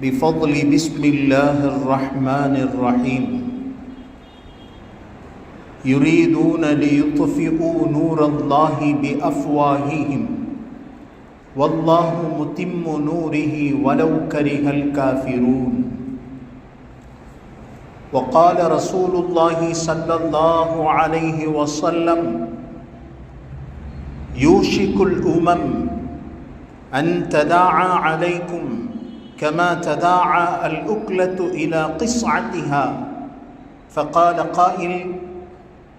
بفضل بسم الله الرحمن الرحيم. يريدون ليطفئوا نور الله بأفواههم. والله متم نوره ولو كره الكافرون. وقال رسول الله صلى الله عليه وسلم يوشك الأمم أن تداعى عليكم كما تداعى الأكلة إلى قصعتها. فقال قائل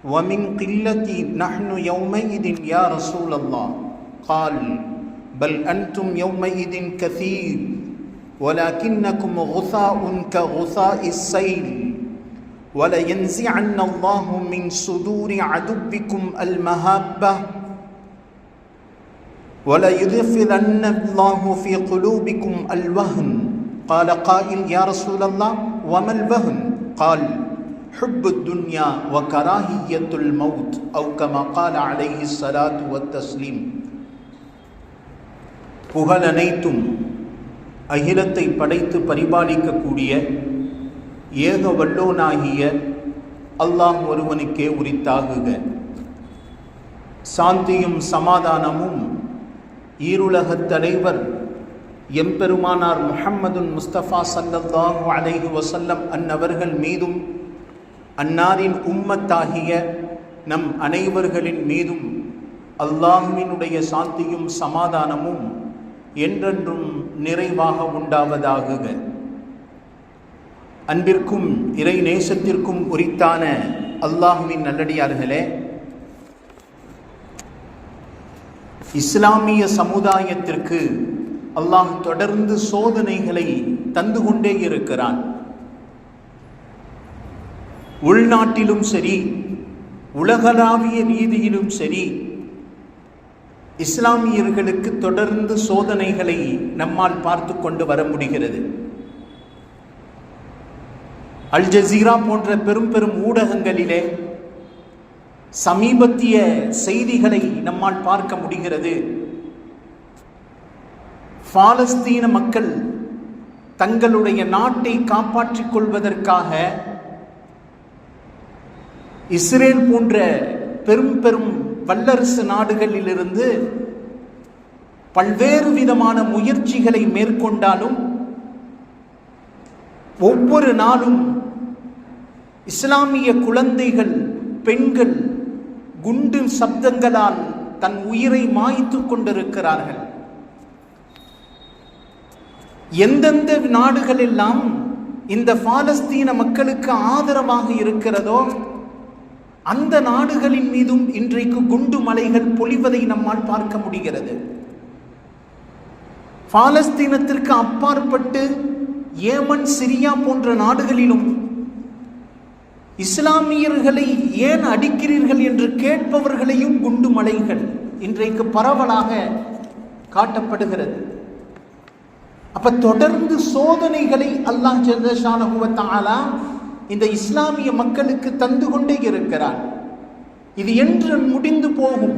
ومن قلة نحن يومئذ يا رسول الله. قال بل أنتم يومئذ كثير ولكنكم غثاء كغثاء السيل. ولينزعن الله من صدور عدوكم المهابة وليدخلن الله في قلوبكم الوهن قال قائل يا رسول الله وما الوهن قال حب الدنيا وكراهية الموت أو كما قال عليه الصلاة والتسليم புகழ் அனைத்தும் அகிலத்தை படைத்து பரிபாலிக்கக்கூடிய ஏக வல்லோனாகிய அல்லாஹ் ஒருவனுக்கே உரித்தாகுக சாந்தியும் சமாதானமும் ஈருலகத் தலைவர் எம்பெருமானார் முஹம்மதுன் முஸ்தபா சல்லல்லாஹு அலைஹி வசல்லம் அன்னவர்கள் மீதும் அன்னாரின் உம்மத்தாகிய நம் அனைவர்களின் மீதும் அல்லாஹுவினுடைய சாந்தியும் சமாதானமும் என்றென்றும் நிறைவாக உண்டாவதாகுக அன்பிற்கும் இறை நேசத்திற்கும் உரித்தான அல்லாஹுவின் நல்லடியார்களே இஸ்லாமிய சமுதாயத்திற்கு அல்லாஹ் தொடர்ந்து சோதனைகளை தந்து கொண்டே இருக்கிறான். உள்நாட்டிலும் சரி உலகளாவிய ரீதியிலும் சரி இஸ்லாமியர்களுக்கு தொடர்ந்து சோதனைகளை நம்மால் பார்த்து கொண்டு வர முடிகிறது. அல் ஜசீரா போன்ற பெரும் பெரும் ஊடகங்களிலே சமீபத்திய செய்திகளை நம்மால் பார்க்க முடிகிறது. பாலஸ்தீன மக்கள் தங்களுடைய நாட்டை காப்பாற்றிக் கொள்வதற்காக இஸ்ரேல் போன்ற பெரும் பெரும் வல்லரசு நாடுகளிலிருந்து பல்வேறு விதமான முயற்சிகளை மேற்கொண்டாலும் ஒவ்வொரு நாளும் இஸ்லாமிய குழந்தைகள் பெண்கள் குண்டு சப்தங்களால் தன் உயிரை மாய்த்து கொண்டிருக்கிறார்கள். எந்தெந்த நாடுகளெல்லாம் இந்த பாலஸ்தீன மக்களுக்கு ஆதரவாக இருக்கிறதோ அந்த நாடுகளின் மீதும் இன்றைக்கு குண்டு மலைகள் பொழிவதை நம்மால் பார்க்க முடிகிறது. பாலஸ்தீனத்திற்கு அப்பாற்பட்டு ஏமன் சிரியா போன்ற நாடுகளிலும் இஸ்லாமியர்களை ஏன் அடிக்கிறீர்கள் என்று கேட்பவர்களையும் குண்டு மலைகள் இன்றைக்கு பரவலாக காட்டப்படுகிறது. அப்ப தொடர்ந்து சோதனைகளை அல்லாஹ் சந்திரஷானகுவத்தாலா இந்த இஸ்லாமிய மக்களுக்கு தந்து கொண்டே இருக்கிறார் இது என்று முடிந்து போகும்.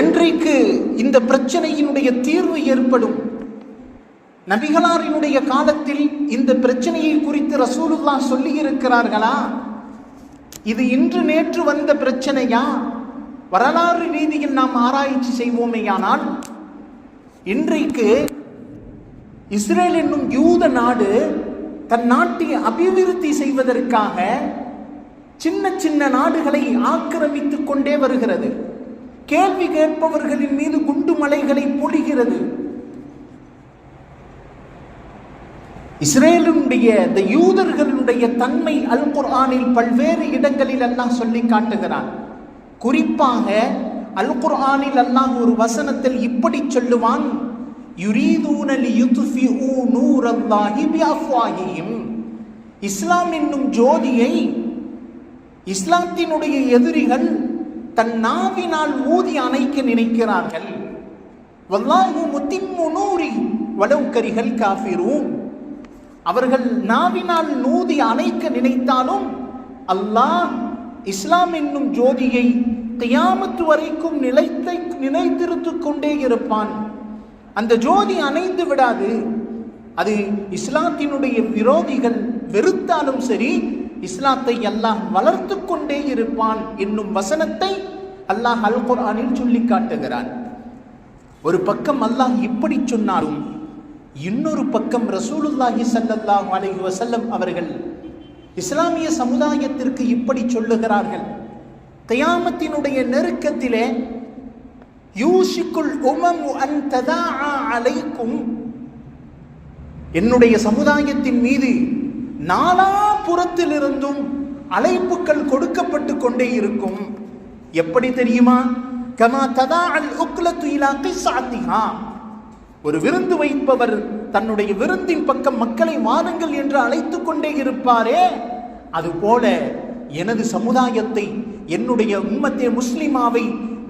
என்றைக்கு இந்த பிரச்சனையினுடைய தீர்வு ஏற்படும்? நபிகளாரினுடைய காலத்தில் இந்த பிரச்சனையை குறித்து ரசூலுல்லா சொல்லி இருக்கிறார்களா இது இன்று நேற்று வந்த பிரச்சனையா? வரலாறு ரீதியில் நாம் ஆராய்ச்சி செய்வோமேயானால் இன்றைக்கு இஸ்ரேல் என்னும் யூத நாடு தன் நாட்டை அபிவிருத்தி செய்வதற்காக சின்ன சின்ன நாடுகளை ஆக்கிரமித்துக் கொண்டே வருகிறது. கேள்வி கேட்பவர்களின் மீது குண்டு மலைகளை பொழிகிறது. இஸ்ரேலுடைய இந்த யூதர்களுடைய தன்மை அல் குர்ஆனில் பல்வேறு இடங்களில் அல்லாஹ் சொல்லி காட்டுகிறான். குறிப்பாக அல் குர்ஆனில் அல்லாஹ் ஒரு வசனத்தில் இப்படி சொல்லுவான் யுரீதூன லியுத்ஃபிஊ நூரல்லாஹி பிஅஃவாஹிஹிம் இஸ்லாம் என்னும் ஜோதியை இஸ்லாத்தினுடைய எதிரிகள் தன் நாவினால் ஊதி அணைக்க நினைக்கிறார்கள். வல்லாஹு முத்திம்மு நூரி வலவு கரிகள் காஃபிரூன். அவர்கள் நாவினால் நூதி அணைக்க நினைத்தாலும் அல்லாஹ் இஸ்லாம் என்னும் ஜோதியை கியாமத்து வரைக்கும் நிலைத்தை நிலைத்திருத்துக் கொண்டே இருப்பான். அந்த ஜோதி அணைந்து விடாது. அது இஸ்லாத்தினுடைய விரோதிகள் வெறுத்தாலும் சரி இஸ்லாத்தை அல்லாஹ் வளர்த்து கொண்டே இருப்பான் என்னும் வசனத்தை அல்லாஹ் அல் குர்ஆனில் சொல்லி காட்டுகிறான். ஒரு பக்கம் அல்லாஹ் இப்படி சொன்னாலும் இன்னொரு பக்கம் ரசூலுல்லாஹி சல்லல்லாஹ் அலஹி வசல்லம் அவர்கள் இஸ்லாமிய சமுதாயத்திற்கு இப்படி சொல்லுகிறார்கள். தயாமத்தினுடைய நெருக்கத்திலே யூஷிக்குல் உமம் அன் ததாஆ அலைக்கும். என்னுடைய சமுதாயத்தின் மீது நாலாபுறத்திலிருந்தும் அழைப்புகள் கொடுக்கப்பட்டு கொண்டே இருக்கும். எப்படி தெரியுமா? கமா ததா அல் உக்லத்து இலா கிஸ்ஸாத்திஹா ஒரு விருந்து வைப்பவர் தன்னுடைய விருந்தின் பக்கம் மக்களை வாருங்கள் என்று அழைத்து கொண்டே இருப்பாரே. அதுபோல எனது சமுதாயத்தை என்னுடைய உம்மத்தே முஸ்லிமாவை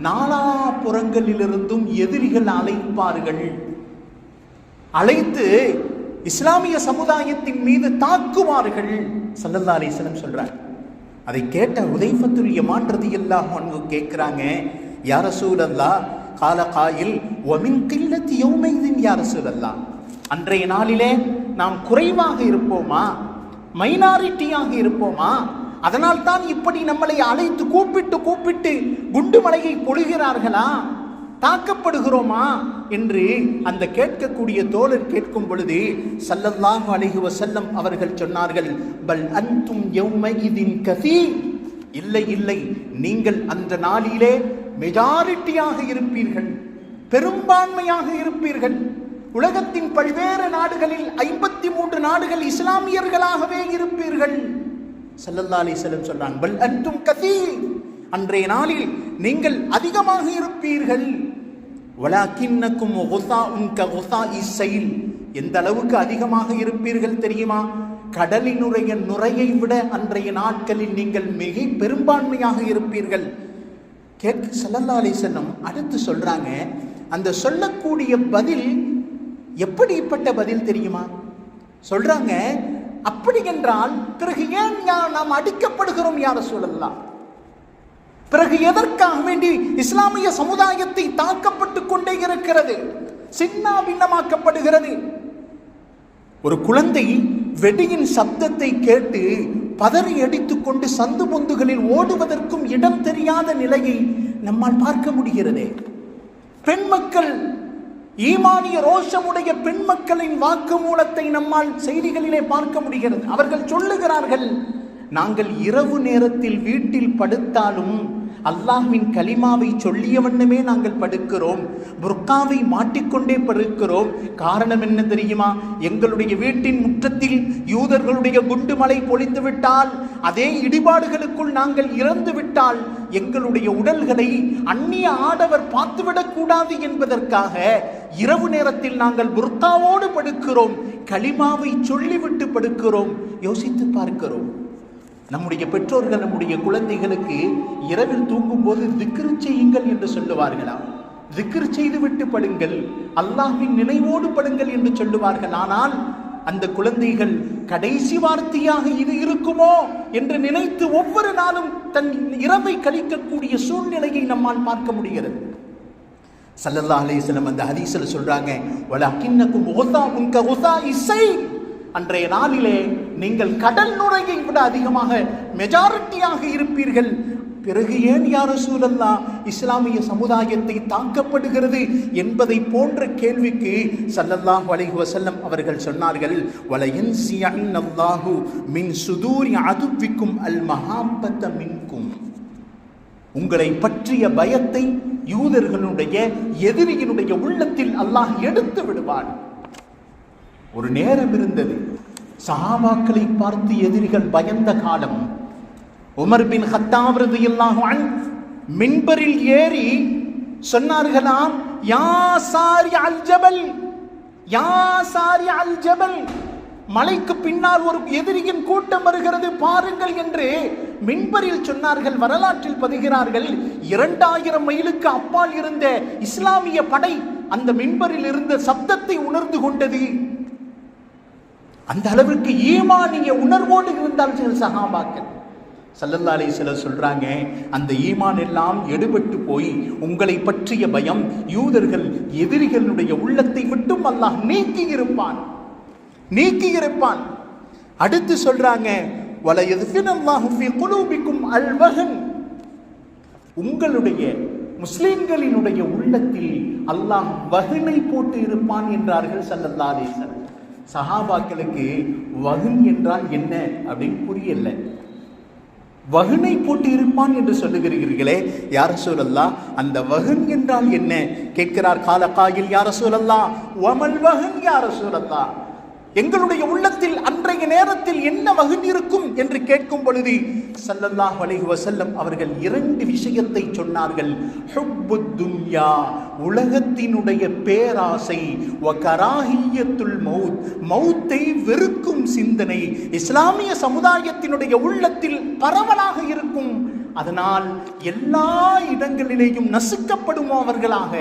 நாலாபுறங்களிலிருந்தும் எதிரிகள் அழைப்பார்கள். அழைத்து இஸ்லாமிய சமுதாயத்தின் மீது தாக்குவார்கள் சல்லல்லா அலிஸ்லம் சொல்றார். அதை கேட்ட உதைஃபத்துல் யமான் எல்லாம் கேட்கிறாங்க கேட்குறாங்க யார சூழல்லா கால காயில் ஒமின் கில்லத்தி யௌமைதின் யார் சொல்லலாம் அன்றைய நாளிலே நாம் குறைவாக இருப்போமா? மைனாரிட்டியாக இருப்போமா? அதனால் தான் இப்படி நம்மளை அழைத்து கூப்பிட்டு கூப்பிட்டு குண்டு மலையை பொழிகிறார்களா? தாக்கப்படுகிறோமா? என்று அந்த கேட்கக்கூடிய தோழர் கேட்கும் பொழுது சல்லல்லாஹு அலைஹி செல்லம் அவர்கள் சொன்னார்கள் பல் அன்தும் யௌமைதின் கதி இல்லை இல்லை நீங்கள் அந்த நாளிலே மெஜாரிட்டியாக இருப்பீர்கள் பெரும்பான்மையாக இருப்பீர்கள். உலகத்தின் பல்வேறு நாடுகளில் ஐம்பத்தி மூன்று நாடுகள் இஸ்லாமியர்களாகவே இருப்பீர்கள். சல்லல்லா அலிஸ்லம் சொல்றாங்க பல் அன்றும் கதி அன்றைய நாளில் நீங்கள் அதிகமாக இருப்பீர்கள். வலாக்கின்னக்கும் ஒசா உன் ஒசா இசைல் எந்த அளவுக்கு அதிகமாக இருப்பீர்கள் தெரியுமா? கடலினுடைய நுரையை விட அன்றைய நாட்களில் நீங்கள் மிக பெரும்பான்மையாக இருப்பீர்கள். கேட்க சல்லல்லா அலிசன்னம் அடுத்து சொல்றாங்க அந்த சொல்லக்கூடிய பதில் எப்படிப்பட்ட பதில் தெரியுமா? சொல்றாங்க அப்படி என்றால் பிறகு ஏன் நாம் அடிக்கப்படுகிறோம் யார சொல்லலாம் பிறகு எதற்காக வேண்டி இஸ்லாமிய சமுதாயத்தை தாக்கப்பட்டு கொண்டே இருக்கிறது? சின்ன பின்னமாக்கப்படுகிறது? ஒரு குழந்தை வெடியின் சப்தத்தை கேட்டு பதறி அடித்துக்கொண்டு சந்து பொந்துகளில் ஓடுவதற்கும் இடம் தெரியாத நிலையை நம்மால் பார்க்க முடிகிறதே. பெண் மக்கள் ஈமானிய ரோஷமுடைய பெண் மக்களின் வாக்குமூலத்தை நம்மால் செய்திகளிலே பார்க்க முடிகிறது. அவர்கள் சொல்லுகிறார்கள் நாங்கள் இரவு நேரத்தில் வீட்டில் படுத்தாலும் அல்லாஹ்வின் கலிமாவை சொல்லிய வண்ணமே நாங்கள் படுக்கிறோம். புர்காவை மாட்டிக்கொண்டே படுக்கிறோம். காரணம் என்ன தெரியுமா? எங்களுடைய வீட்டின் முற்றத்தில் யூதர்களுடைய குண்டுமலை பொழிந்து விட்டால் அதே இடிபாடுகளுக்குள் நாங்கள் இறந்து விட்டால் எங்களுடைய உடல்களை அந்நிய ஆடவர் பார்த்துவிடக் கூடாது என்பதற்காக இரவு நேரத்தில் நாங்கள் புர்காவோடு படுக்கிறோம். களிமாவை சொல்லிவிட்டு படுக்கிறோம். யோசித்து பார்க்கிறோம். நம்முடைய பெற்றோர்கள் நம்முடைய குழந்தைகளுக்கு இரவில் தூங்கும்போது திக்ரு செய்யுங்கள் என்று சொல்லுவார்களா? திக்ரு செய்துவிட்டு படுங்கள் அல்லாஹின் நினைவோடு படுங்கள் என்று சொல்லுவார்கள். ஆனால் அந்த குழந்தைகள் கடைசி வார்த்தையாக இது இருக்குமோ என்று நினைத்து ஒவ்வொரு நாளும் தன் இரவை கழிக்கக்கூடிய சூழ்நிலையை நம்மால் பார்க்க முடிகிறது. சல்லல்லா அலைஹிஸ்ஸலாம் அந்த ஹதீஸில் சொல்றாங்க வலக்கின்னக்கும் உகதா உன்க உகதா இசை அன்றைய நாளிலே நீங்கள் கடல் நுரையை விட அதிகமாக மெஜாரிட்டியாக இருப்பீர்கள். பிறகு ஏன் யார சூழல்லா இஸ்லாமிய சமுதாயத்தை தாக்கப்படுகிறது என்பதை போன்ற கேள்விக்கு சல்லல்லாஹ் வலைஹு வசல்லம் அவர்கள் சொன்னார்கள். வலயன்சியன்னல்லாஹு மின் சுதூரி அதுவிக்கும் அல் மகாபத்த மின்கும். உங்களை பற்றிய பயத்தை யூதர்களுடைய எதிரியினுடைய உள்ளத்தில் அல்லாஹ் எடுத்து விடுவான். ஒரு நேரம் இருந்தது. சஹாபாக்களை பார்த்து எதிரிகள் பயந்த காலம். உமர் பின் ஹத்தாப் இல்லாமல் அன் மின்பரில் ஏறி சொன்னார்களாம் யா சாரி அல் ஜபல் யா சாரி அல் ஜபல் மலைக்கு பின்னால் ஒரு எதிரியின் கூட்டம் வருகிறது பாருங்கள் என்று மின்பரில் சொன்னார்கள். வரலாற்றில் பதிகிறார்கள் இரண்டாயிரம் மைலுக்கு அப்பால் இருந்த இஸ்லாமிய படை அந்த மின்பரில் இருந்த சப்தத்தை உணர்ந்து கொண்டது. அந்த அளவிற்கு ஈமானிய உணர்வோடு இருந்தார்கள் சகாபாக்கள் சல்லல்லா அலிஸ்வலர் சொல்றாங்க அந்த ஈமான் எல்லாம் எடுபட்டு போய் உங்களை பற்றிய பயம் யூதர்கள் எதிரிகளுடைய உள்ளத்தை விட்டும் அல்லாஹ் நீக்கி இருப்பான். நீக்கி இருப்பான். அடுத்து சொல்றாங்க வல எதுஃபினல்லாஹு குலூபிக்கும் உங்களுடைய முஸ்லிம்களினுடைய உள்ளத்தில் அல்லாஹ் வகனை போட்டு இருப்பான் என்றார்கள் சல்லல்லா அலிஸ்வலர் சஹாபாக்களுக்கு வகுன் என்றால் என்ன அப்படின்னு புரியல. வகுனை போட்டு இருப்பான் என்று சொல்லுகிறீர்களே யார சூழல்லா அந்த வகுன் என்றால் என்ன? கேட்கிறார் காலக்காயில் யார சூழல்லா வமல் வகுன் யார சூழல்லா எங்களுடைய உள்ளத்தில் அன்றைய நேரத்தில் என்ன வகுன் இருக்கும் என்று கேட்கும் பொழுது சல்லல்லாஹ் அலைஹி அவர்கள் இரண்டு விஷயத்தை சொன்னார்கள். ஹுப்பு துன்யா உலகத்தினுடைய பேராசை வ கராஹியத்துல் மௌத் மௌத்தை வெறுக்கும் சிந்தனை இஸ்லாமிய சமுதாயத்தினுடைய உள்ளத்தில் பரவலாக இருக்கும். அதனால் எல்லா இடங்களிலேயும் நசுக்கப்படுபவர்களாக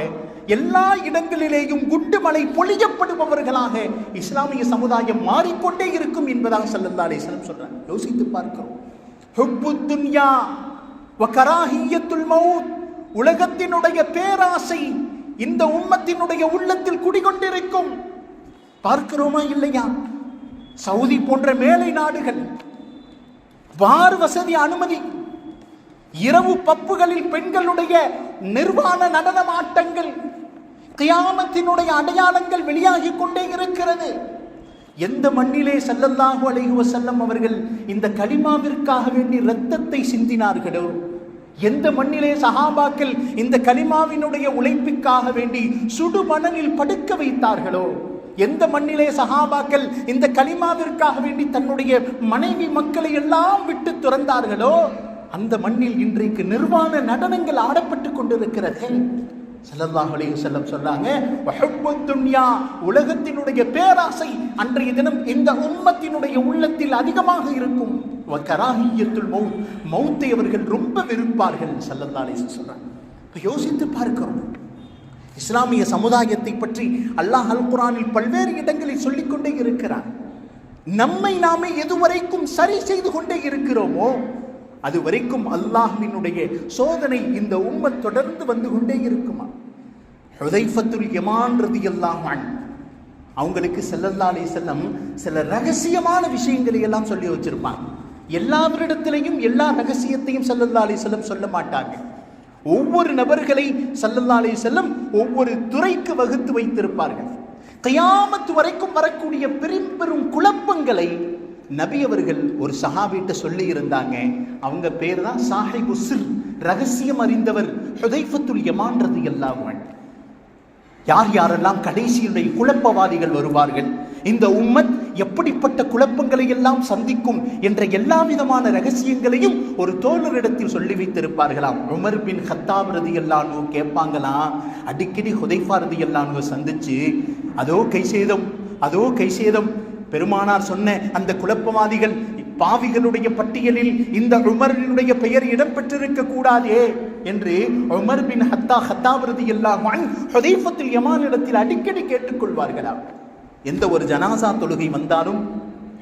எல்லா இடங்களிலேயும் குண்டு மலை பொழியப்படுபவர்களாக இஸ்லாமிய சமுதாயம் மாறிக்கொண்டே இருக்கும் என்பதாக சல்லல்லா அலிஸ்லாம் சொல்றாங்க. யோசித்து பார்க்கிறோம். ஹுப்பு துன்யா வ கராஹியத்துல் உலகத்தினுடைய பேராசை இந்த உம்மத்தினுடைய உள்ளத்தில் குடிகொண்டிருக்கும். பார்க்கிறோமா இல்லையா? சவுதி போன்ற மேலை நாடுகள் வார் வசதி அனுமதி இரவு பப்புகளில் பெண்களுடைய நிர்வாண நடனமாட்டங்கள் கியாமத்தினுடைய அடையாளங்கள் வெளியாகி கொண்டே இருக்கிறது. எந்த மண்ணிலே சல்லல்லாஹு அலைஹி செல்லம் அவர்கள் இந்த கலிமாவிற்காக வேண்டி இரத்தத்தை சிந்தினார்களோ? எந்த மண்ணிலே சஹாபாக்கள் இந்த கலிமாவினுடைய உழைப்புக்காக வேண்டி சுடு மணலில் படுக்க வைத்தார்களோ? எந்த மண்ணிலே சஹாபாக்கள் இந்த கலிமாவிற்காக வேண்டி தன்னுடைய மனைவி மக்களை எல்லாம் விட்டு துறந்தார்களோ? அந்த மண்ணில் இன்றைக்கு நிர்வாண நடனங்கள் ஆடப்பட்டு கொண்டிருக்கிறது. ஸல்லல்லாஹு செல்லம் வஸல்லம் சொல்றாங்க துன்யா உலகத்தினுடைய பேராசை அன்றைய தினம் இந்த உம்மத்தினுடைய உள்ளத்தில் அதிகமாக இருக்கும். வ கராஹியத்துல் மௌத். மௌத்தை அவர்கள் ரொம்ப வெறுப்பார்கள் செல்லல்லாலே சொல்றாங்க இப்போ யோசித்து பார்க்கிறோம். இஸ்லாமிய சமுதாயத்தை பற்றி அல்லாஹ் அல் குரானில் பல்வேறு இடங்களில் சொல்லிக்கொண்டே இருக்கிறார் நம்மை நாமே எதுவரைக்கும் சரி செய்து கொண்டே இருக்கிறோமோ அது வரைக்கும் அல்லாஹ்வினுடைய சோதனை இந்த உம்மத் தொடர்ந்து வந்து கொண்டே இருக்குமா? ஹுதைஃபத்துல் யமான்றது எல்லாம் அவங்களுக்கு செல்லல்லாலே செல்லம் சில ரகசியமான விஷயங்களை எல்லாம் சொல்லி வச்சிருப்பாங்க. எல்லாவரிடத்திலையும் எல்லா ரகசியத்தையும் ஸல்லல்லாஹு அலைஹி வஸல்லம் சொல்ல மாட்டாங்க. ஒவ்வொரு நபர்களை செல்லல்லாலே செல்லம் ஒவ்வொரு துறைக்கு வகுத்து வைத்திருப்பார்கள். கயாமத்து வரைக்கும் வரக்கூடிய பெரும் பெரும் குழப்பங்களை நபி அவர்கள் ஒரு சஹாபிட்ட சொல்லி இருந்தாங்க அவங்க பேர் தான் சாஹிபு சிர் ரகசியம் அறிந்தவர் ஹுதைஃபத்துல் யமான்றது எல்லாம் யார் யாரெல்லாம் கடைசியுடைய குழப்பவாதிகள் வருவார்கள்? இந்த உம்மத் எப்படிப்பட்ட குழப்பங்களை எல்லாம் சந்திக்கும் என்ற எல்லா விதமான ரகசியங்களையும் ஒரு தோழரிடத்தில் சொல்லி வைத்திருப்பார்களாம். உமர் பின் ஹத்தாப் ரதி எல்லானோ கேட்பாங்களாம் அடிக்கடி ஹுதைஃபா ரதி எல்லான்னு சந்திச்சு அதோ கை சேதம் அதோ கை சேதம் பெருமானார் சொன்ன அந்த குழப்பவாதிகள் பாவிகளுடைய பட்டியலில் இந்த உமரினுடைய பெயர் இடம்பெற்றிருக்க கூடாதே என்று உமர் பின் ஹத்தா ஹத்தாபிரதி எல்லாம் ஹுதைஃபத்துல் யமானிடத்தில் அடிக்கடி கேட்டுக்கொள்வார்களாம் எந்த ஒரு ஜனாசா தொழுகை வந்தாலும்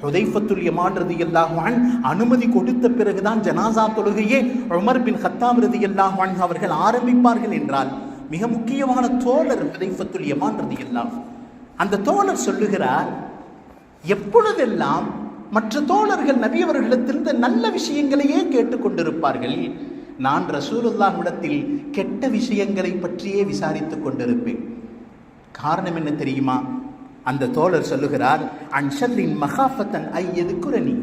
ஹுதைஃபத்துல் யமான் ரதி அல்லாஹான் அனுமதி கொடுத்த பிறகுதான் ஜனாசா தொழுகையே உமர் பின் ஹத்தாப் ரதி அல்லாஹான் அவர்கள் ஆரம்பிப்பார்கள் என்றால் மிக முக்கியமான தோழர் ஹுதைஃபத்துல் யமான் ரதி அல்லாஹ் அந்த தோழர் சொல்லுகிறார் எப்பொழுதெல்லாம் மற்ற தோழர்கள் நபி அவர்களிடத்திலிருந்து நல்ல விஷயங்களையே கேட்டுக்கொண்டிருப்பார்கள் நான் ரசூலுல்லாஹ்விடத்தில் கெட்ட விஷயங்களை பற்றியே விசாரித்துக் கொண்டிருப்பேன். காரணம் என்ன தெரியுமா? அந்த தோழர் சொல்லுகிறார் அன்ஷல்லின் மகாஃபத்தன் ஐ எதுக்குரணி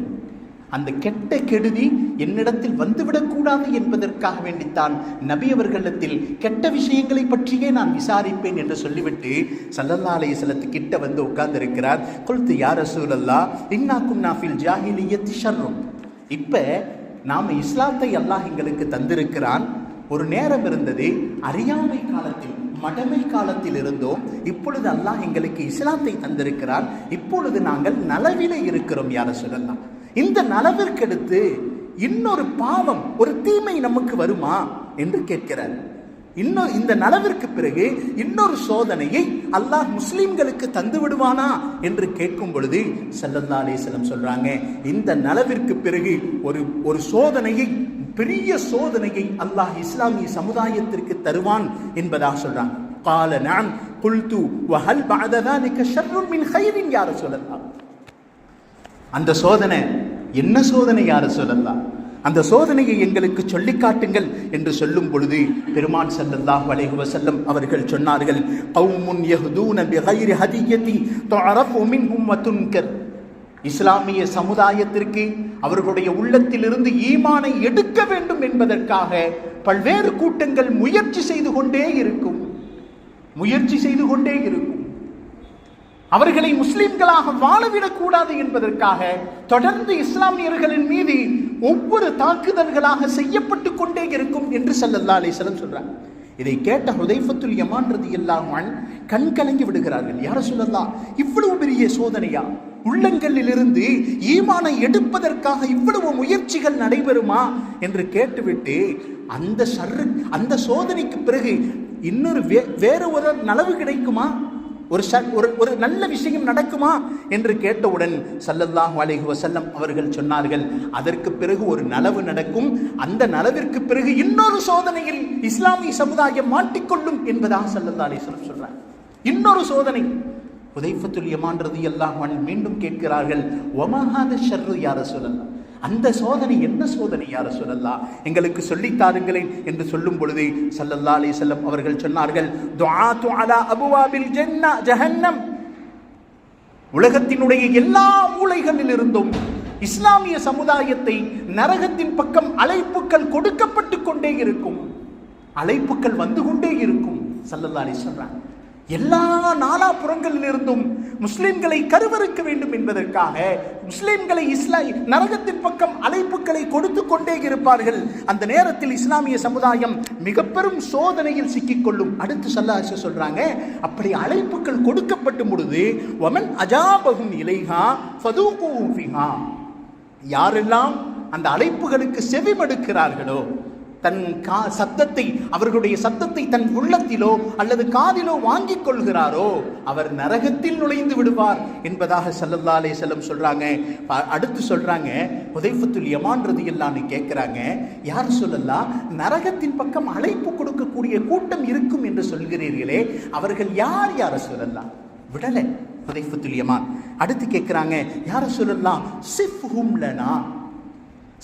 அந்த கெட்ட கெடுதி என்னிடத்தில் வந்துவிடக்கூடாது என்பதற்காக வேண்டித்தான் நபி அவர்களிடத்தில் கெட்ட விஷயங்களை பற்றியே நான் விசாரிப்பேன் என்று சொல்லிவிட்டு சல்லல்லா சிலத்து கிட்ட வந்து உட்கார்ந்திருக்கிறார். கொழுத்து யார் ரசூலல்லா இன்னாக்கும் நாஃபில் ஜாஹிலியத் ஷர்ரும் இப்போ நாம் இஸ்லாத்தை அல்லாஹ் எங்களுக்கு தந்திருக்கிறான். ஒரு நேரம் இருந்தது அறியாமை காலத்தில் மடமை காலத்தில் இருந்தோம். இப்பொழுது அல்லாஹ் எங்களுக்கு இஸ்லாத்தை தந்திருக்கிறான். இப்பொழுது நாங்கள் நலவிலே இருக்கிறோம் யார சொல்லலாம் இந்த நலவிற்கடுத்து இன்னொரு பாவம் ஒரு தீமை நமக்கு வருமா என்று கேட்கிறார் இன்னும் இந்த நலவிற்கு பிறகு இன்னொரு சோதனையை அல்லாஹ் முஸ்லிம்களுக்கு தந்து விடுவானா என்று கேட்கும் பொழுது சல்லல்லா அலிஸ்லம் சொல்றாங்க இந்த நலவிற்கு பிறகு ஒரு ஒரு சோதனையை பெரிய சோதனையை அல்லாஹ் இஸ்லாமிய சமுதாயத்திற்கு தருவான் என்பதாக சொல்றான் قال نعم قلت وهل بعد ذلك شر من خير يا رسول الله அந்த சோதனை என்ன சோதனை யார சொல்லலாம் அந்த சோதனையை எங்களுக்கு சொல்லி காட்டுங்கள் என்று சொல்லும் பொழுது பெருமான் ஸல்லல்லாஹு வளைகுவ செல்லம் அவர்கள் சொன்னார்கள் கௌமுன் யஹ்தூன பிகைரி ஹதியதி துஅரஃபு மின்ஹும் இஸ்லாமிய சமுதாயத்திற்கு அவர்களுடைய உள்ளத்திலிருந்து ஈமானை எடுக்க வேண்டும் என்பதற்காக பல்வேறு கூட்டங்கள் முயற்சி செய்து கொண்டே இருக்கும். முயற்சி செய்து கொண்டே இருக்கும். அவர்களை முஸ்லிம்களாக வாழவிடக்கூடாது என்பதற்காக தொடர்ந்து இஸ்லாமியர்களின் மீது ஒவ்வொரு தாக்குதல்களாக செய்யப்பட்டு கொண்டே இருக்கும் என்று சல்லல்லா அலிஸ்லம் சொல்றாங்க இதை கேட்ட ஹுதைஃபத்துல் யமான்றது இல்லாமல் கண் கலங்கி விடுகிறார்கள். யார சொல்லலாம் இவ்வளவு பெரிய சோதனையா? உள்ளங்களிலிருந்து ஈமானை எடுப்பதற்காக இவ்வளவு முயற்சிகள் நடைபெறுமா? என்று கேட்டுவிட்டு அந்த சர்ரு அந்த சோதனைக்கு பிறகு இன்னொரு வே வேற ஒரு நலவு கிடைக்குமா? ஒரு ச ஒரு ஒரு நல்ல விஷயம் நடக்குமா என்று கேட்டவுடன் சல்லல்லாஹு அலைஹி வசல்லம் அவர்கள் சொன்னார்கள் அதற்கு பிறகு ஒரு நலவு நடக்கும். அந்த நலவிற்கு பிறகு இன்னொரு சோதனையில் இஸ்லாமிய சமுதாயம் மாட்டிக்கொள்ளும் என்பதாக சல்லல்லா அலிஸ்லம் சொல்றாங்க. இன்னொரு சோதனை. உதைஃபத்துல் யமான் ரதியல்லாஹு மீண்டும் கேட்கிறார்கள் ஒமஹாத ஷர்ரு யார சொல்லலாம் அந்த சோதனை என்ன சோதனை யார சொல்லலாம் எங்களுக்கு சொல்லித் தாருங்களேன் என்று சொல்லும் பொழுது சல்லல்லா அலி செல்லம் அவர்கள் சொன்னார்கள் அபுவாபில் ஜஹன்னம். உலகத்தினுடைய எல்லா மூலைகளில் இருந்தும் இஸ்லாமிய சமுதாயத்தை நரகத்தின் பக்கம் அழைப்புகள் கொடுக்கப்பட்டு கொண்டே இருக்கும். அழைப்புகள் வந்து கொண்டே இருக்கும் சல்லல்லா அலி சொல்றாங்க எல்லா நாலாபுறங்களிலிருந்தும் முஸ்லிம்களை கருவறுக்க வேண்டும் என்பதற்காக முஸ்லிம்களை இஸ்லாய் நரகத்தின் பக்கம் அழைப்புகளை கொடுத்து கொண்டே இருப்பார்கள். அந்த நேரத்தில் இஸ்லாமிய சமுதாயம் மிக பெரும் சோதனையில் சிக்கிக்கொள்ளும். அடுத்து சல்லாச சொல்றாங்க அப்படி அழைப்புகள் கொடுக்கப்படும் பொழுது ஒமன் அஜாபகும் இலைஹா ஃபதூகுஹு யாரெல்லாம் அந்த அழைப்புகளுக்கு செவிமடுக்கிறார்களோ தன் கா சத்தத்தை அவர்களுடைய சத்தத்தை தன் உள்ளத்திலோ அல்லது காதிலோ வாங்கிக் கொள்கிறாரோ அவர் நரகத்தில் நுழைந்து விடுவார் என்பதாக சல்லல்லா அலே செல்லம் சொல்றாங்க. அடுத்து சொல்றாங்க புதைஃபத்துல் யமான்றது எல்லாம்னு கேட்கிறாங்க யார் சொல்லலாம் நரகத்தின் பக்கம் அழைப்பு கொடுக்கக்கூடிய கூட்டம் இருக்கும் என்று சொல்கிறீர்களே அவர்கள் யார் யார சொல்லலாம் விடலை புதைஃபத்துல் யமான். அடுத்து கேட்கிறாங்க யார சொல்லலாம் சிஃப் ஹும்லனா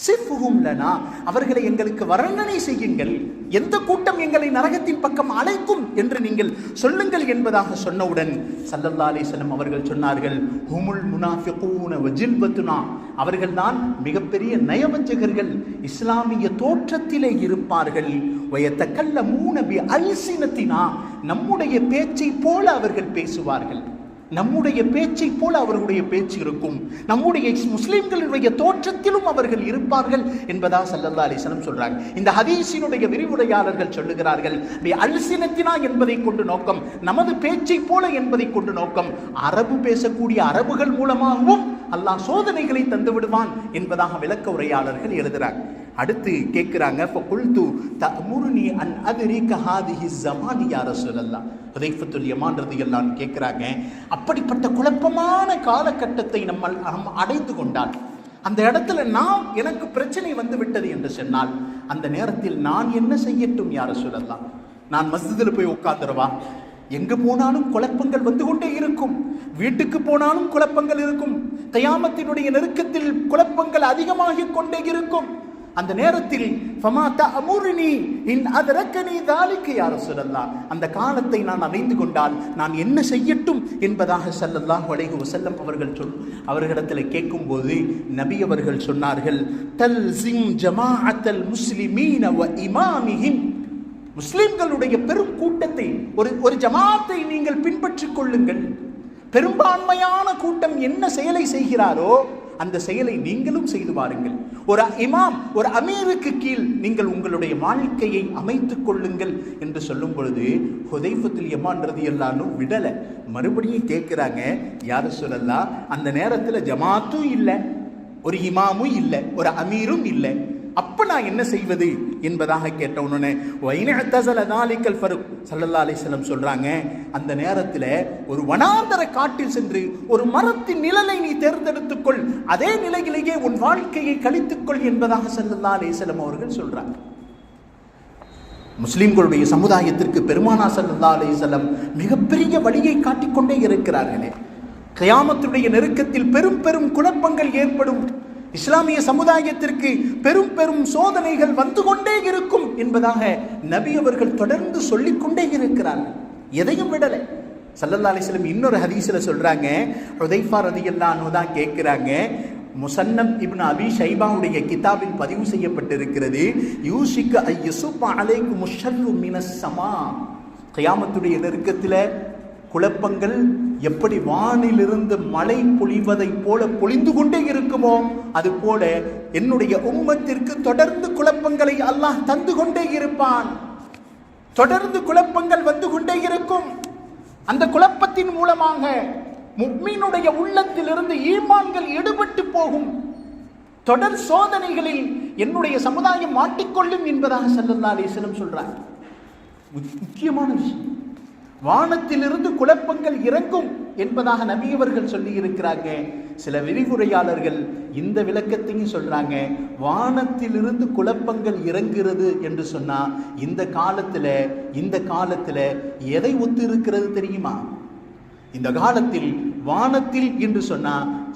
சிஃபுகும் லனா அவர்களை எங்களுக்கு வர்ணனை செய்யுங்கள். எந்த கூட்டம் எங்களை நரகத்தின் பக்கம் அழைக்கும் என்று நீங்கள் சொல்லுங்கள் என்பதாக சொன்னவுடன் சல்லல்லா அலிஸ்லம் அவர்கள் சொன்னார்கள் ஹுமுல் முனாஃபிகூன வஜில்பத்துனா அவர்கள்தான் மிகப்பெரிய நயவஞ்சகர்கள் இஸ்லாமிய தோற்றத்திலே இருப்பார்கள். வயத்தக்கல்ல மூணபி அல்சினத்தினா. நம்முடைய பேச்சை போல அவர்கள் பேசுவார்கள். நம்முடைய பேச்சை போல அவர்களுடைய பேச்சு இருக்கும். நம்முடைய முஸ்லிம்களுடைய தோற்றத்திலும் அவர்கள் இருப்பார்கள் என்பதா சல்லல்லா அலிசனம் சொல்றாங்க. இந்த ஹதீஸினுடைய விரிவுரையாளர்கள் சொல்லுகிறார்கள் அல்சினத்தினா என்பதை கொண்டு நோக்கம் நமது பேச்சை போல என்பதை கொண்டு நோக்கம் அரபு பேசக்கூடிய அரபுகள் மூலமாகவும் அல்லாஹ் சோதனைகளை தந்து விடுவான் என்பதாக விளக்க உரையாளர்கள் எழுதுறாங்க. அடுத்து கேட்குறாங்க இப்போ குல்து த முருனி அன் அதிரி கஹாதிஹி ஜமானி யார சொல்லலாம் ஹுதைஃபத்துல் யமான்றது எல்லாம் கேட்குறாங்க அப்படிப்பட்ட குழப்பமான காலகட்டத்தை நம்ம நம்ம அடைந்து கொண்டால் அந்த இடத்துல நான் எனக்கு பிரச்சனை வந்து விட்டது என்று சொன்னால் அந்த நேரத்தில் நான் என்ன செய்யட்டும் யார சொல்லலாம் நான் மஸ்ஜிதில் போய் உட்காந்துருவா எங்கு போனாலும் குழப்பங்கள் வந்து கொண்டே இருக்கும் வீட்டுக்கு போனாலும் குழப்பங்கள் இருக்கும் தயாமத்தினுடைய நெருக்கத்தில் குழப்பங்கள் அதிகமாகிக் கொண்டே இருக்கும். அந்த நேரத்தில் இன் அதரக்கனி அந்த காலத்தை நான் அறிந்து கொண்டால் நான் என்ன செய்யட்டும் என்பதாக ஸல்லல்லாஹு அலைஹி வசல்லம் அவர்கள் சொல் அவர்களிடத்தில் கேட்கும்போது நபி அவர்கள் சொன்னார்கள் தல் சிங் ஜமாஅத்தல் முஸ்லிமீன வ இமாமிஹிம். முஸ்லிம்களுடைய பெரும் கூட்டத்தை ஒரு ஒரு ஜமாத்தை நீங்கள் பின்பற்றிக் கொள்ளுங்கள். பெரும்பான்மையான கூட்டம் என்ன செயலை செய்கிறாரோ அந்த செயலை நீங்களும் செய்து பாருங்கள் ஒரு இமாம் ஒரு அமீருக்கு கீழ் நீங்கள் உங்களுடைய வாழ்க்கையை அமைத்துக் கொள்ளுங்கள் என்று சொல்லும் பொழுது ஹுதைஃபத்தில் யமான்றது எல்லாரும் விடலை. மறுபடியும் கேட்குறாங்க யார சொல்லலாம் அந்த நேரத்தில் ஜமாத்தும் இல்லை ஒரு இமாமும் இல்லை ஒரு அமீரும் இல்லை. அப்ப நான் என்ன செய்வது என்பதாக கேட்ட உடனே வைனத்தசல நாளிக்கல் ஃபருக் சல்லல்லா அலிஸ்லம் சொல்றாங்க அந்த நேரத்தில் ஒரு வனாந்தர காட்டில் சென்று ஒரு மரத்தின் நிழலை நீ தேர்ந்தெடுத்துக்கொள் அதே நிலையிலேயே உன் வாழ்க்கையை கழித்துக்கொள் என்பதாக சல்லல்லா அலிஸ்லம் அவர்கள் சொல்றாங்க. முஸ்லிம்களுடைய சமுதாயத்திற்கு பெருமானா சல்லா அலிசல்லம் மிகப்பெரிய வழியை காட்டிக்கொண்டே இருக்கிறார்களே. கயாமத்துடைய நெருக்கத்தில் பெரும் பெரும் குழப்பங்கள் ஏற்படும். இஸ்லாமிய சமுதாயத்திற்கு பெரும் பெரும் சோதனைகள் வந்து கொண்டே இருக்கும் என்பதாக நபி அவர்கள் தொடர்ந்து சொல்லிக்கொண்டே இருக்கிறார்கள். எதையும் விடலை. சல்லல்லா அலிஸ்லம் இன்னொரு ஹதீஸில் சொல்கிறாங்க ஹுதைஃபா ரதியல்லான்னு தான் கேட்குறாங்க. முசன்னம் இப்னு அபி ஷைபாவுடைய கிதாபில் பதிவு செய்யப்பட்டிருக்கிறது. யூசிக்கு ஐயசுப் அலைக்கு முஷல்லு மினஸ் சமா. கயாமத்துடைய நெருக்கத்தில் குழப்பங்கள் எப்படி வானிலிருந்து மழை பொழிவதைப் போல பொழிந்து கொண்டே இருக்குமோ அது போல என்னுடைய உம்மத்திற்கு தொடர்ந்து குழப்பங்களை அல்லாஹ் தந்து கொண்டே இருப்பான். தொடர்ந்து குழப்பங்கள் வந்து கொண்டே இருக்கும். அந்த குழப்பத்தின் மூலமாக முக்மீனுடைய உள்ளத்திலிருந்து ஈமான்கள் எடுபட்டு போகும். தொடர் சோதனைகளில் என்னுடைய சமுதாயம் மாட்டிக்கொள்ளும் என்பதாக செல்லல்லா அலிஸ்லம் சொல்றார். முக்கியமான விஷயம். வானத்திலிருந்து குழப்பங்கள் இறங்கும் என்பதாக நபியவர்கள் சொல்லி இருக்கிறாங்க சில விரிவுரையாளர்கள் இந்த விளக்கத்தையும் சொல்றாங்க. வானத்திலிருந்து குழப்பங்கள் இறங்குகிறது என்று சொன்னா இந்த காலத்துல இந்த காலத்துல எதை ஒத்து இருக்கிறது தெரியுமா? இந்த காலத்தில் வானத்தில் என்று சொன்னா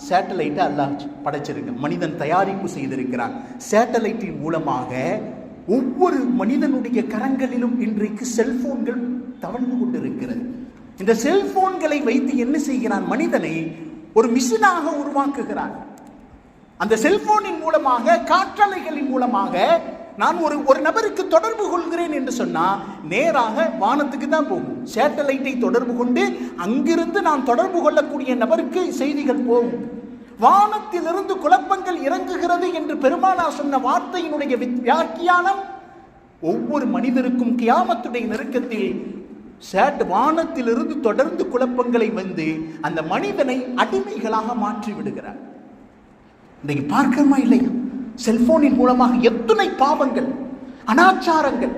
சேட்டலைட்டை அல்லாஹ் படைச்சிருக்கு மனிதன் தயாரிப்பு செய்திருக்கிறான். சேட்டலைட்டின் மூலமாக ஒவ்வொரு மனிதனுடைய கரங்களிலும் இன்றைக்கு செல்போன்கள் தவழ்ந்து கொண்டிருக்கிறது. இந்த செல்போன்களை வைத்து என்ன செய்கிறான் மனிதனை? ஒரு மிஷினாக உருவாக்குகிறான். அந்த செல்போனின் மூலமாக காற்றலைகளின் மூலமாக நான் ஒரு ஒரு நபருக்கு தொடர்பு கொள்கிறேன் என்று சொன்னால் நேராக வானத்துக்கு தான் போகும். சேட்டலைட்டை தொடர்பு கொண்டு அங்கிருந்து நான் தொடர்பு கொள்ளக்கூடிய நபருக்கு செய்திகள் போகும். வானத்திலிருந்து குழப்பங்கள் இறங்குகிறது என்று பெருமானா சொன்ன வார்த்தையினுடைய வியாக்கியானம் ஒவ்வொரு மனிதருக்கும் கியாமத்துடைய நெருக்கத்தில் சேட் வானத்திலிருந்து தொடர்ந்து குழப்பங்களை வந்து அந்த மனிதனை அடிமைகளாக மாற்றி விடுகிறார். இன்றைக்கு பார்க்கிறோமா இல்லையா? செல்போனின் மூலமாக எத்தனை பாவங்கள் அனாச்சாரங்கள்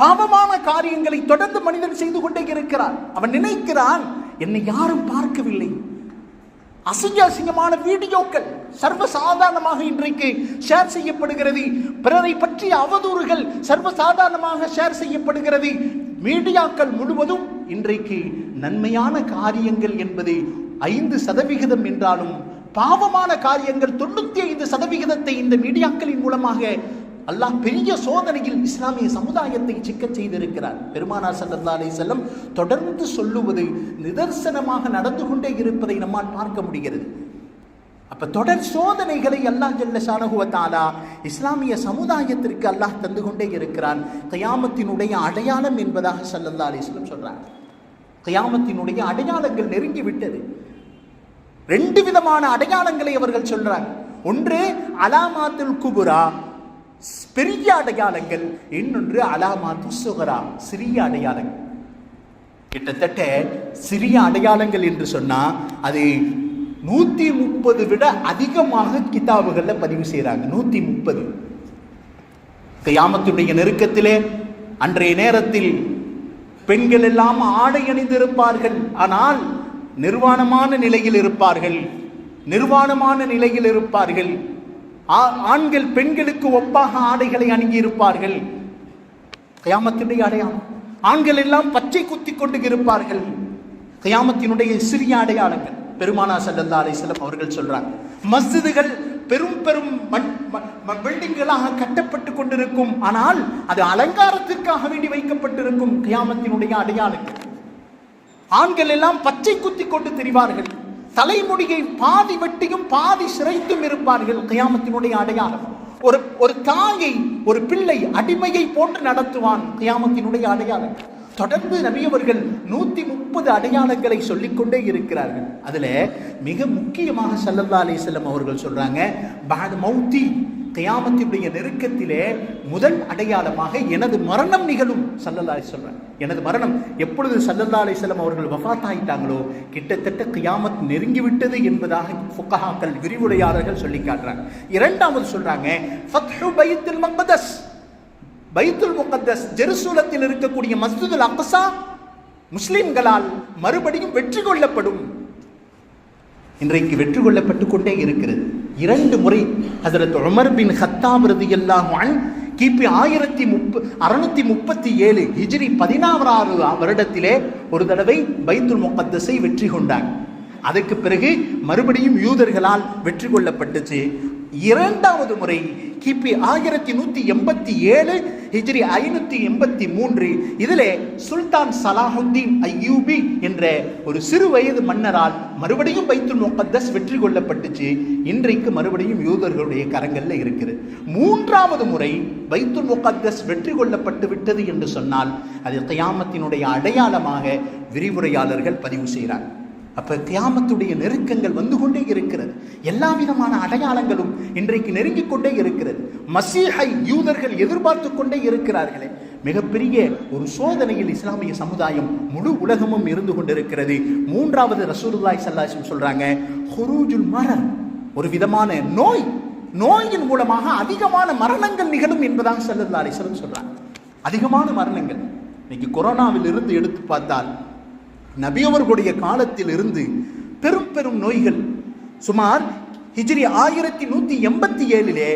பாவமான காரியங்களை தொடர்ந்து மனிதன் செய்து கொண்டே இருக்கிறான். அவன் நினைக்கிறான் என்னை யாரும் பார்க்கவில்லை. அசிங்க அசிங்கமான வீடியோக்கள் சர்வசாதாரணமாக இன்றைக்கு ஷேர் செய்யப்படுகிறது. பிறரை பற்றிய அவதூறுகள் சர்வசாதாரணமாக ஷேர் செய்யப்படுகிறது. மீடியாக்கள் முழுவதும் இன்றைக்கு நன்மையான காரியங்கள் என்பது ஐந்து சதவிகிதம் என்றாலும் பாவமான காரியங்கள் தொண்ணூத்தி ஐந்து சதவிகிதத்தை இந்த மீடியாக்களின் மூலமாக அல்லாஹ் பெரிய சோதனையில் இஸ்லாமிய சமுதாயத்தை சிக்க செய்திருக்கிறார். பெருமானார் சல்லா அலி செல்லம் தொடர்ந்து சொல்லுவது நிதர்சனமாக நடந்து கொண்டே இருப்பதை நம்மால் பார்க்க முடிகிறது. அப்ப தொடர் சோதனைகளை அல்லாஹ் ஜல்ல ஷானகுவத்தாலா இஸ்லாமிய சமுதாயத்திற்கு அல்லாஹ் தந்து கொண்டே இருக்கிறான். கயாமத்தினுடைய அடையாளம் என்பதாக சல்லல்லா அலிஸ்லம் சொல்றாங்க. கயாமத்தினுடைய அடையாளங்கள் நெருங்கி விட்டது. ரெண்டு விதமான அடையாளங்களை அவர்கள் சொல்றாங்க. ஒன்று அலாமாத்துல் குபுரா பெரிய அடையாளங்கள். இன்னொன்று அலாமாத்து சுகரா சிறிய அடையாளங்கள். கிட்டத்தட்ட சிறிய அடையாளங்கள் என்று சொன்னா அது நூற்றி முப்பது விட அதிகமாக கிதாபுகளில் பதிவு செய்கிறாங்க நூற்றி முப்பது. கியாமத்துடைய நெருக்கத்திலே அன்றைய நேரத்தில் பெண்கள் எல்லாம் ஆடை அணிந்திருப்பார்கள். ஆனால் நிர்வாணமான நிலையில் இருப்பார்கள். நிர்வாணமான நிலையில் இருப்பார்கள். ஆண்கள் பெண்களுக்கு ஒப்பாக ஆடைகளை அணுகியிருப்பார்கள் கயாமத்தினுடைய அடையாளம். ஆண்கள் எல்லாம் பச்சை குத்தி கொண்டு இருப்பார்கள். கயாமத்தினுடைய சிறிய அடையாளங்கள். பெருமானா சல்லல்லா அலிஸ்லம் அவர்கள் சொல்றாங்க மஸ்ஜிதுகள் பெரும் பெரும் மண் பில்டிங்களாக கட்டப்பட்டு கொண்டிருக்கும். ஆனால் அது அலங்காரத்திற்காக வேண்டி வைக்கப்பட்டிருக்கும் கியாமத்தினுடைய அடையாளங்கள். ஆண்கள் எல்லாம் பச்சை குத்தி கொண்டு திரிவார்கள். தலைமுடியை பாதி வெட்டியும் பாதி சிறைத்தும் இருப்பார்கள் கியாமத்தினுடைய அடையாளம். ஒரு ஒரு தாயை ஒரு பிள்ளை அடிமையை போன்று நடத்துவான் கியாமத்தினுடைய அடையாளம் தொடர்ந்து நபியவர்கள் நூற்றி முப்பது அடையாளங்களை சொல்லிக்கொண்டே இருக்கிறார்கள். அதில் மிக முக்கியமாக சல்லல்லா செல்லம் அவர்கள் சொல்கிறாங்க பாத் மௌத்தி. கயாமத்தினுடைய நெருக்கத்திலே முதல் அடையாளமாக எனது மரணம் நிகழும் சல்லல்லா சொல்கிறேன் எனது மரணம் எப்பொழுது சல்லல்லா செல்லம் அவர்கள் வஃத் ஆயிட்டாங்களோ கிட்டத்தட்ட கியாமத் நெருங்கிவிட்டது என்பதாக ஃபுக்கஹாக்கள் விரிவுரையாளர்கள் சொல்லி காட்டுறாங்க. இரண்டாவது சொல்கிறாங்க ஃபத்ஹு பைத்துல் மக்தஸ். பைத்துல் முகத்தஸ் ஜெருசூலத்தில் இருக்கக்கூடிய மஸ்ஜிதுல் அக்சா முஸ்லிம்களால் மறுபடியும் வெற்றி கொள்ளப்படும். இன்றைக்கு வெற்றி கொள்ளப்பட்டு கொண்டே இருக்கிறது. இரண்டு முறை ஹசரத் உமர் பின் ஹத்தாம் ரதி அன் கிபி ஆயிரத்தி முப்ப அறுநூத்தி முப்பத்தி ஏழு ஹிஜ்ரி பதினாறாறு வருடத்திலே ஒரு தடவை பைத்துல் முகத்தஸை வெற்றி கொண்டாங்க அதுக்கு பிறகு மறுபடியும் யூதர்களால் வெற்றி கொள்ளப்பட்டுச்சு. இரண்டாவது முறை கிபி ஆயிரத்தி நூத்தி எண்பத்தி ஏழு ஹிஜ்ரி ஐநூத்தி எண்பத்தி மூன்று. இதிலே சுல்தான் சலாஹுத்தீன் ஐயூபி என்ற ஒரு சிறு வயது மன்னரால் மறுபடியும் பைத்துல் முகத்தஸ் வெற்றி கொள்ளப்பட்டுச்சு. இன்றைக்கு மறுபடியும் யூதர்களுடைய கரங்கள்ல இருக்கிறது மூன்றாவது முறை பைத்துல் முகத்தஸ் வெற்றி கொள்ளப்பட்டு விட்டது என்று சொன்னால் அது கயாமத்தினுடைய அடையாளமாக விரிவுரையாளர்கள் பதிவு செய்கிறார் அப்போ கியாமத்துடைய நெருக்கங்கள் வந்து கொண்டே இருக்கிறது. எல்லா விதமான அடையாளங்களும் இன்றைக்கு நெருங்கிக் கொண்டே இருக்கிறது. மசீஹை யூதர்கள் எதிர்பார்த்து கொண்டே இருக்கிறார்களே. மிகப்பெரிய ஒரு சோதனையில் இஸ்லாமிய சமுதாயம் முழு உலகமும் இருந்து கொண்டிருக்கிறது. மூன்றாவது ரசூலுல்லாய் சல்லாஹம் சொல்றாங்க ஹுரூஜுல் மரண் ஒரு விதமான நோய் நோயின் மூலமாக அதிகமான மரணங்கள் நிகழும் என்பதாக சல்லல்லா அலிஸ்லம் சொல்றாங்க. அதிகமான மரணங்கள். இன்னைக்கு கொரோனாவில் இருந்து எடுத்து பார்த்தால் நபியவர்களுடைய காலத்தில் இருந்து பெரும் பெரும் நோய்கள். சுமார் ஹிஜ்ரி ஆயிரத்தி நூத்தி எண்பத்தி ஏழிலே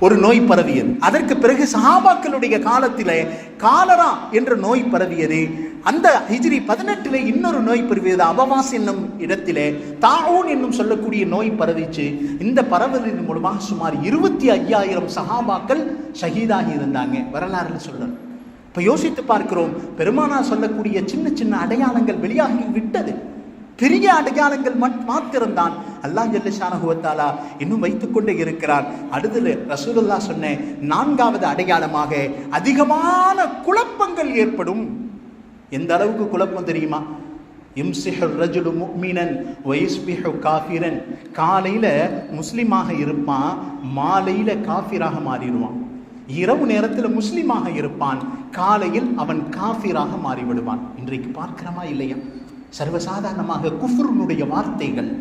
ஒரு நோய் பரவியது. அதற்கு பிறகு சஹாபாக்களுடைய காலத்திலே காலரா என்ற நோய் பரவியது. அந்த ஹிஜ்ரி பதினெட்டிலே இன்னொரு நோய் பரவியது. அபவாஸ் என்னும் இடத்திலே தாவூன் என்னும் சொல்லக்கூடிய நோய் பரவிச்சு இந்த பரவலின் மூலமாக சுமார் இருபத்தி ஐயாயிரம் சஹாபாக்கள் ஷஹீதாகி இருந்தாங்க. வரலாறுல சொல்லணும். இப்போ யோசித்து பார்க்கிறோம் பெருமானா சொல்லக்கூடிய சின்ன சின்ன அடையாளங்கள் வெளியாகி விட்டது. பெரிய அடையாளங்கள் மாத்திரம்தான். அல்லாஹ் ஜல்லிஷானகுவத்தாலா இன்னும் வைத்துக்கொண்டே இருக்கிறான் அடுத்தது ரசூலுல்லா சொன்ன நான்காவது அடையாளமாக அதிகமான குழப்பங்கள் ஏற்படும். எந்த அளவுக்கு குழப்பம் தெரியுமா? இம்சிஹு ரஜுலு முக்மினன் வயஸ்பிஹு காஃபிரன். காலையில் முஸ்லீமாக இருப்பான் மாலையில் காஃபிராக மாறிடுவான். இரவு நேரத்தில் முஸ்லீமாக இருப்பான். காலையில் அவன் காஃபிராக மாறிவிடுவான். இன்றைக்கு பார்க்கிறோமா இல்லையா? சர்வசாதாரணமாக குஃபுருனுடைய வார்த்தைகள்.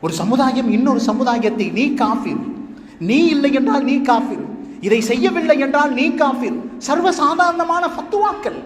ஒரு சமுதாயம் இன்னொரு சமுதாயத்தை நீ காஃபிர். நீ இல்லை என்றால் நீ காஃபிர். இதை செய்யவில்லை என்றால் நீ காஃபிர். சர்வசாதாரணமான ஃபத்துவாக்கள்.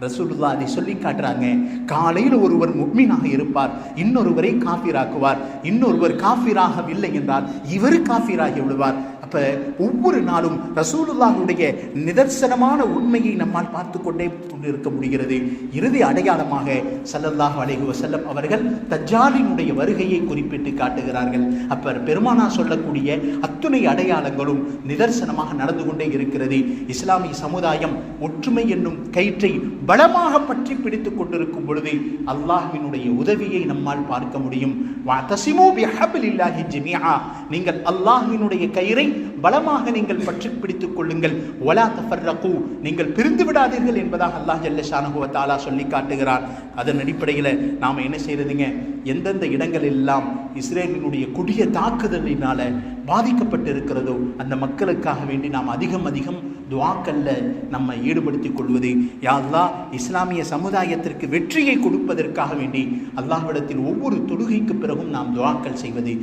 ரசூலுல்லா அதை சொல்லி காட்டுறாங்க. காலையில் ஒருவர் முக்மீனாக இருப்பார். இன்னொருவரை காஃபிராக்குவார். இன்னொருவர் காஃபிராகவில்லை என்றால் இவர் காஃபிராகி விடுவார். அப்ப ஒவ்வொரு நாளும் ரசூலுல்லாஹுடைய நிதர்சனமான உண்மையை நம்மால் பார்த்து கொண்டே இருக்க முடிகிறது. இறுதி அடையாளமாக சல்லல்லாஹு அலைஹி வசல்லம் அவர்கள் தஜாலினுடைய வருகையை குறிப்பிட்டு காட்டுகிறார்கள். அப்ப பெருமானா சொல்லக்கூடிய அத்துணை அடையாளங்களும் நிதர்சனமாக நடந்து கொண்டே இருக்கிறது. இஸ்லாமிய சமுதாயம் ஒற்றுமை என்னும் கயிற்றை பலமாக பற்றி பிடித்துக் கொண்டிருக்கும் பொழுது அல்லாஹினுடைய உதவியை நம்மால் பார்க்க முடியும். நீங்கள் அல்லாஹினுடைய கயிறை பலமாக நீங்கள் பற்றி பிடித்துக் கொள்ளுங்கள். ஒலா தஃபர்ரகு. நீங்கள் பிரிந்து விடாதீர்கள் என்பதாக அல்லாஹ் ஜல்லஷானகுவ தாலா சொல்லி காட்டுகிறார் அதன் அடிப்படையில் நாம் என்ன செய்யறதுங்க எந்தெந்த இடங்கள் எல்லாம் இஸ்ரேலினுடைய கொடிய தாக்குதலினால பாதிக்கப்பட்டு இருக்கிறதோ அந்த மக்களுக்காக வேண்டி நாம் அதிகம் அதிகம் துவாக்கல்ல நம்ம ஈடுபடுத்திக் கொள்வது. யாழ்லா இஸ்லாமிய சமுதாயத்திற்கு வெற்றியை கொடுப்பதற்காக வேண்டி அல்லாஹ்விடத்தில் ஒவ்வொரு தொழுகைக்கு பிறகும் நாம் துவாக்கல் செய்வது.